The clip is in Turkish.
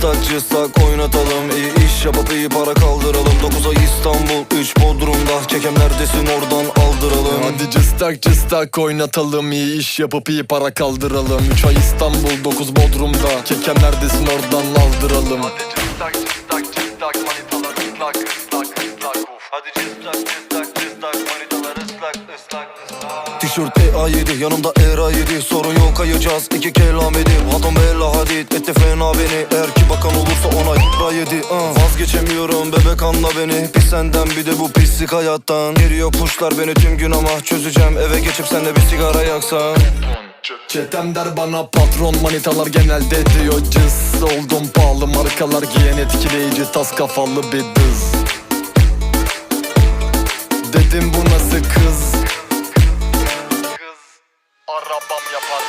cıstak oynatalım. İyi iş yapıp iyi para kaldıralım. 9'a İstanbul 3 Bodrum'da. Kekem neredesin? Oradan aldıralım. Hadi cıstak cıstak oynatalım. İyi iş yapıp iyi para kaldıralım. 3 ay İstanbul 9 Bodrum'da. Kekem neredesin? Oradan aldıralım. Hadi cıstak cıstak cıstak manitalar ıslak ıslak ıslak. Of. Hadi cıstak cıstak cıstak manitalar ıslak ıslak ıslak. Tişört EA7 yanımda ERA7 Sorun yok kayacağız. İki kelam edip Hatam bella edit Ete fena beni. Eğer ki bakan olursa ona yıpra yedi uh. Vazgeçemiyorum bebek anla beni. Pis senden bir de bu pislik hayattan. Giriyor puşlar beni tüm gün ama Çözeceğim. Eve geçip senle bir sigara yaksan. Çetem der bana patron manitalar genelde diyor cız. Oldum pahalı markalar giyen etkileyici tas kafalı bir dız Dedim bu nasıl kız Arabam yapar.